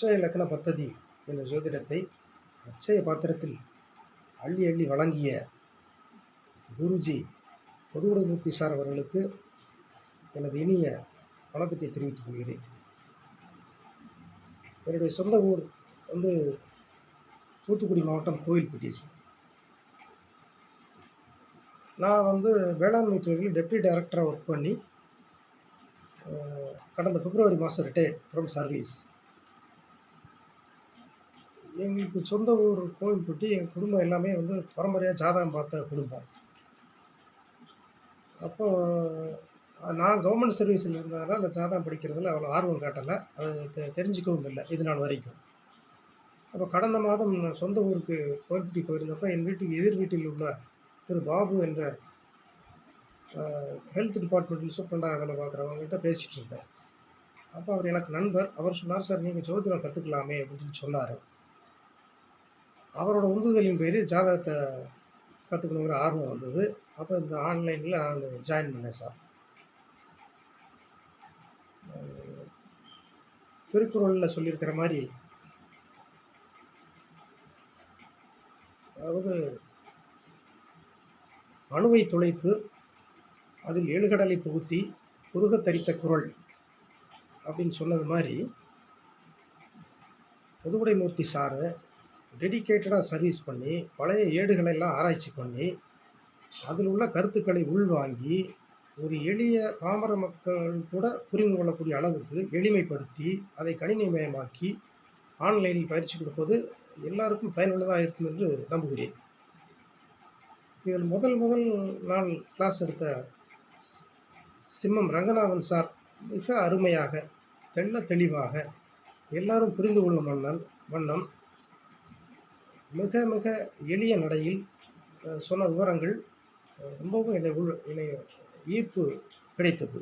அட்சய இலக்கண பத்ததி என்ற ஜோதிடத்தை அச்சய பாத்திரத்தில் அள்ளி அள்ளி வழங்கிய குருஜி பொதுவுடைமூர்த்தி சார் அவர்களுக்கு எனது இனிய வணக்கத்தை தெரிவித்துக் கொள்கிறேன். என்னுடைய சொந்த ஊர் வந்து தூத்துக்குடி மாவட்டம் கோயில்பட்டி நான் வந்து வேளாண்மை துறையில் டெப்டி டைரக்டராக ஒர்க் பண்ணி கடந்த பிப்ரவரி மாதம் ரிட்டையர்ட் ஃப்ரம் சர்வீஸ் எங்களுக்கு சொந்த ஊர் கோவில்பட்டி எங்கள் குடும்பம் எல்லாமே வந்து பரம்பரையாக ஜாதகம் பார்த்த குடும்பம். அப்போ நான் கவர்மெண்ட் சர்வீஸில் இருந்ததுனால அந்த ஜாதகம் படிக்கிறதுல அவ்வளோ ஆர்வம் காட்டலை. அது தெ- தெரிஞ்சுக்கவும் இல்லை இது நாள் வரைக்கும். அப்போ கடந்த மாதம் நான் சொந்த ஊருக்கு கோவில்பட்டி போயிருந்தப்போ என் வீட்டுக்கு எதிர் வீட்டில் உள்ள திரு பாபு என்ற ஹெல்த் டிபார்ட்மெண்ட்டில் சூப்பரண்டாக வேலை பார்க்குறவங்ககிட்ட பேசிகிட்டு இருந்தேன். அப்போ அவர் எனக்கு நண்பர். அவர் சொன்னார் சார் நீங்கள் ஜோதிடம் கற்றுக்கலாமே அப்படின்னு சொன்னார். அவரோட உந்துதலின் பேர் ஜாதகத்தை கற்றுக்கணுங்கிற ஆர்வம் வந்தது. அப்போ இந்த ஆன்லைனில் நான் ஜாயின் பண்ணேன் சார் திருக்குறளில் சொல்லியிருக்கிற மாதிரி அதாவது அணுவை துளைத்து அதில் எழுகடலை புகுத்தி குறுகத் தரித்த குரல் அப்படின்னு சொன்னது மாதிரி புதுவுடைமூர்த்தி சாரு டெடிகேட்டடாக சர்வீஸ் பண்ணி பழைய ஏடுகளை எல்லாம் ஆராய்ச்சி பண்ணி அதில் உள்ள கருத்துக்களை உள்வாங்கி ஒரு எளிய பாமர மக்கள் கூட புரிந்து கொள்ளக்கூடிய அளவுக்கு எளிமைப்படுத்தி அதை கணினிமயமாக்கி ஆன்லைனில் பயிற்சி கொடுப்பது எல்லாருக்கும் பயனுள்ளதாக இருக்கும் என்று நம்புகிறேன். இதில் முதல் முதல் நாள் கிளாஸ் எடுத்த சிம்மம் ரங்கநாதன் சார் மிக அருமையாக தெள்ள தெளிவாக எல்லாரும் புரிந்து கொள்ளும் வண்ணம் வண்ணம் மிக மிக எளிய நடையில் சொன்ன விவரங்கள் ரொம்பவும் என்னை உள் என்னை ஈர்ப்பு கிடைத்தது.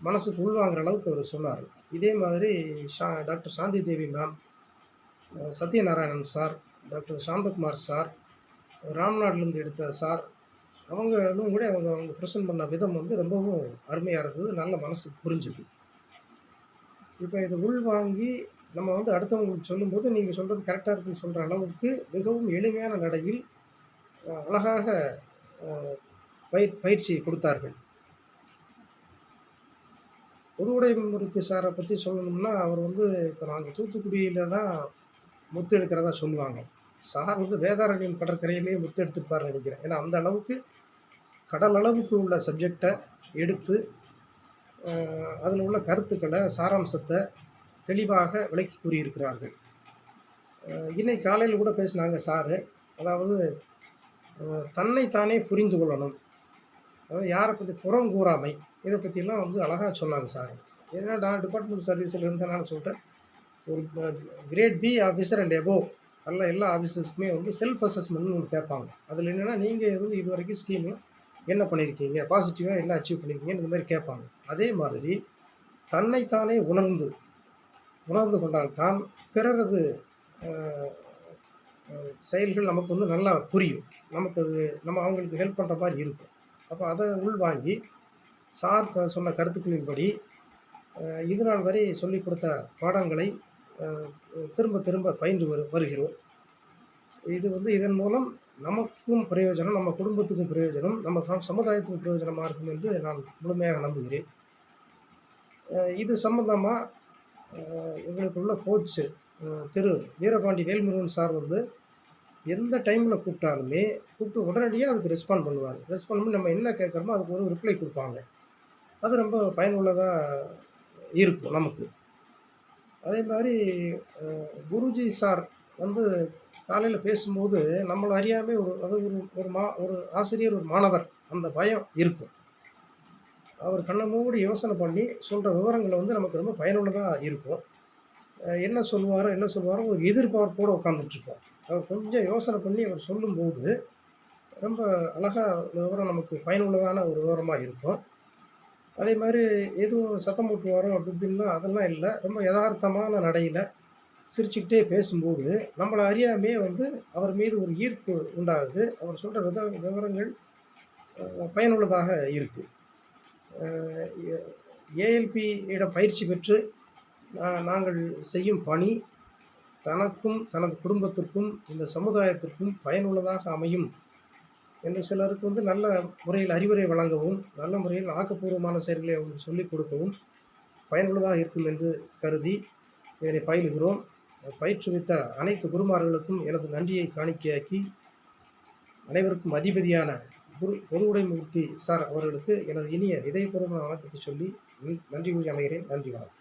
மனசுக்கு உள்வாங்கிற அளவுக்கு அவர் சொன்னார். இதே மாதிரி Shah doctor Shanthi Devi ma'am Sathyanarayanan sir doctor Santhakumar sir ராம்நாட்லேருந்து எடுத்த சார் அவங்களும் கூட அவங்க அவங்க ப்ரெசன்ட் பண்ண விதம் வந்து ரொம்பவும் அருமையாக இருந்தது நல்ல மனசுக்கு புரிஞ்சுது. இப்போ இதை உள்வாங்கி நம்ம வந்து அடுத்தவங்களுக்கு சொல்லும்போது நீங்கள் சொல்கிறது கரெக்டாக இருக்குன்னு சொல்கிற அளவுக்கு மிகவும் எளிமையான நடையில் அழகாக பயிர் பயிற்சி கொடுத்தார்கள். பொதுவுடைமூர்த்தி சாரை பற்றி சொல்லணும்னா அவர் வந்து இப்போ நாங்கள் தூத்துக்குடியில் தான் முத்து எடுக்கிறதா சொல்லுவாங்க. சார் வந்து வேதாரண்யம் கடற்கரையிலேயே முத்து எடுத்துருப்பாருன்னு நினைக்கிறேன். ஏன்னா அந்த அளவுக்கு கடல் அளவுக்கு உள்ள சப்ஜெக்டை எடுத்து அதில் உள்ள கருத்துக்களை சாராம்சத்தை தெளிவாக விளக்கி கூறியிருக்கிறார்கள். இன்னைக்கு காலையில் கூட பேசினாங்க சாரு. அதாவது தன்னைத்தானே புரிந்து கொள்ளணும். அதாவது யாரை பற்றி புறம் கூறாமை இதை பற்றிலாம் வந்து அழகாக சொன்னாங்க சார். ஏன்னா நான் டிபார்ட்மெண்ட் சர்வீஸில் இருந்தனால சொல்கிறேன் ஒரு கிரேட் பி ஆஃபீஸர் அண்ட் எபோ அல்ல எல்லா ஆஃபீஸர்ஸ்க்குமே வந்து செல்ஃப் அசஸ்மெண்ட்னு ஒன்று கேட்பாங்க. அதில் என்னென்னா நீங்கள் வந்து இது வரைக்கும் ஸ்கீமில் என்ன பண்ணியிருக்கீங்க பாசிட்டிவாக என்ன அச்சீவ் பண்ணியிருக்கீங்கன்னு இந்த மாதிரி கேட்பாங்க. அதே மாதிரி தன்னைத்தானே உணர்ந்து உணர்ந்து கொண்டால்தான் பிறரது செயல்கள் நமக்கு வந்து நல்லா புரியும். நமக்கு அது நம்ம அவங்களுக்கு ஹெல்ப் பண்ணுற மாதிரி இருக்கும். அப்போ அதை உள்வாங்கி சார் சொன்ன கருத்துக்களின்படி அஹ், இது நாள் வரை சொல்லிக் கொடுத்த பாடங்களை திரும்ப திரும்ப பயின்று வரு வருகிறோம். இது வந்து இதன் மூலம் நமக்கும் பிரயோஜனம் நம்ம குடும்பத்துக்கும் பிரயோஜனம் நம்ம சம- சமுதாயத்துக்கும் பிரயோஜனமாக இருக்கும் என்று நான் முழுமையாக நம்புகிறேன். இது சம்பந்தமாக எங்களுக்கு உள்ள கோச்சு திரு வீரபாண்டி வேல்முருகன் சார் வந்து எந்த டைமில் கூப்பிட்டாலுமே கூப்பிட்டு உடனடியாக அதுக்கு ரெஸ்பாண்ட் பண்ணுவார். ரெஸ்பாண்ட் பண்ணி நம்ம என்ன கேட்குறோமோ அதுக்கு ஒரு ரிப்ளை கொடுப்பாங்க. அது ரொம்ப பயனுள்ளதாக இருக்கும் நமக்கு. அதே மாதிரி குருஜி சார் வந்து காலையில் பேசும்போது நம்மளை அறியாமல் ஒரு அது ஒரு ஒரு மா ஒரு ஆசிரியர் ஒரு மாணவர் அந்த பயம் இருக்கும். அவர் கண்ணை யோசனை பண்ணி சொல்கிற விவரங்களை வந்து நமக்கு ரொம்ப பயனுள்ளதாக இருக்கும். என்ன சொல்லுவாரோ என்ன சொல்லுவாரோ ஒரு எதிர்பார்ப்போடு உட்காந்துட்ருப்போம் அவர் கொஞ்சம் யோசனை பண்ணி அவர் சொல்லும்போது ரொம்ப அழகாக விவரம் நமக்கு பயனுள்ளதான ஒரு விவரமாக இருக்கும். அதே மாதிரி எதுவும் சத்தம் போட்டு வரோம் அப்படி இப்படின்லாம் அதெல்லாம் இல்லை. ரொம்ப யதார்த்தமான நடையில் சிரிச்சுக்கிட்டே பேசும்போது நம்மளை அறியாமே வந்து அவர் மீது ஒரு ஈர்ப்பு உண்டாகுது. அவர் சொல்கிற வித விவரங்கள் பயனுள்ளதாக இருக்குது ஏஎல்பியிடம் பயிற்சி பெற்று நாங்கள் செய்யும் பணி தனக்கும் தனது குடும்பத்திற்கும் இந்த சமுதாயத்திற்கும் பயனுள்ளதாக அமையும் என்று சிலருக்கு வந்து நல்ல முறையில் அறிவுரை வழங்கவும் நல்ல முறையில் ஆக்கப்பூர்வமான செயல்களை அவங்களுக்கு சொல்லிக் கொடுக்கவும் பயனுள்ளதாக இருக்கும் என்று கருதி இதனை பயிலுகிறோம். பயிற்றுவித்த அனைத்து குருமார்களுக்கும் எனது நன்றியை காணிக்கையாக்கி அனைவருக்கும் அதிபதியான குரு பொதுவுடைமூர்த்தி சார் அவர்களுக்கு எனது இனிய இதயபூர்வமான வணக்கத்தை சொல்லி நன்றி கூறி அமைகிறேன். நன்றி வணக்கம்.